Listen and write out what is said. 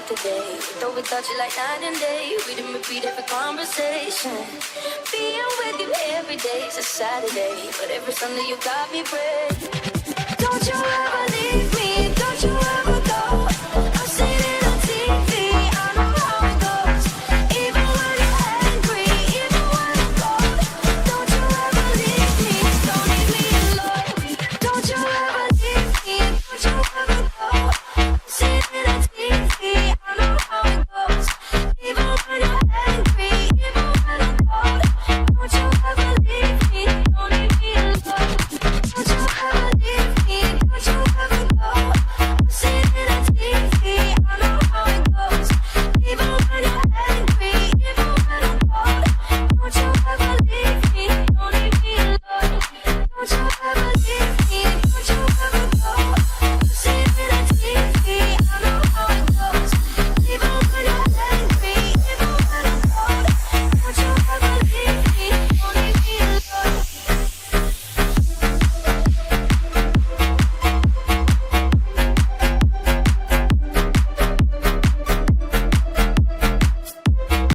life today. Though we touch you like night and day, we didn't repeat every conversation. Being with you every day is a Saturday, but every Sunday you got me praying.